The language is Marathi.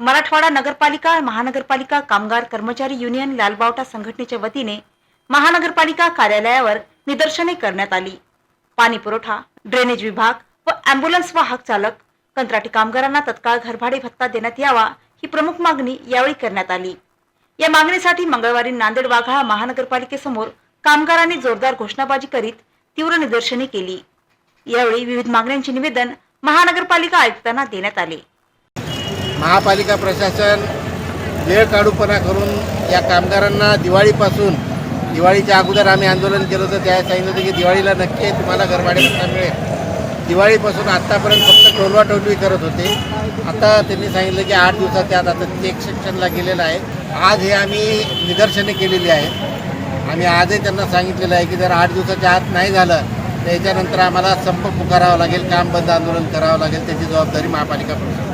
मराठवाडा नगरपालिका महानगरपालिका कामगार कर्मचारी युनियन लालबावटा संघटनेच्या वतीने महानगरपालिका कार्यालयावर निदर्शने करण्यात आली. पाणी पुरवठा ड्रेनेज विभाग व अँब्युलन्स वाहक चालक कंत्राटी कामगारांना तत्काळ घरभाडे भत्ता देण्यात यावा ही प्रमुख मागणी यावेळी करण्यात आली. या मागणीसाठी मंगळवारी नांदेड वाघाळा महानगरपालिकेसमोर कामगारांनी जोरदार घोषणाबाजी करीत तीव्र निदर्शने केली. यावेळी विविध मागण्यांचे निवेदन महानगरपालिका आयुक्तांना देण्यात आले. महापालिका प्रशासन वेळ काढूपणा करून या कामगारांना दिवाळीपासून दिवाळीच्या अगोदर आम्ही आंदोलन केलं होतं त्या सांगितलं होतं की दिवाळीला नक्की तुम्हाला घरभाडे मिळेल. दिवाळीपासून आत्तापर्यंत फक्त टोलवाटोलवी करत होते. आता त्यांनी सांगितलं की आठ दिवसाच्या आत आता चेक सेक्शनला गेलेलं आहे. आज हे आम्ही निदर्शने केलेली आहेत. आम्ही आजही त्यांना सांगितलेलं आहे की जर आठ दिवसाच्या आत नाही झालं तर याच्यानंतर आम्हाला संप पुकारावा लागेल काम बंद आंदोलन करावं लागेल त्याची जबाबदारी महापालिका प्रशासन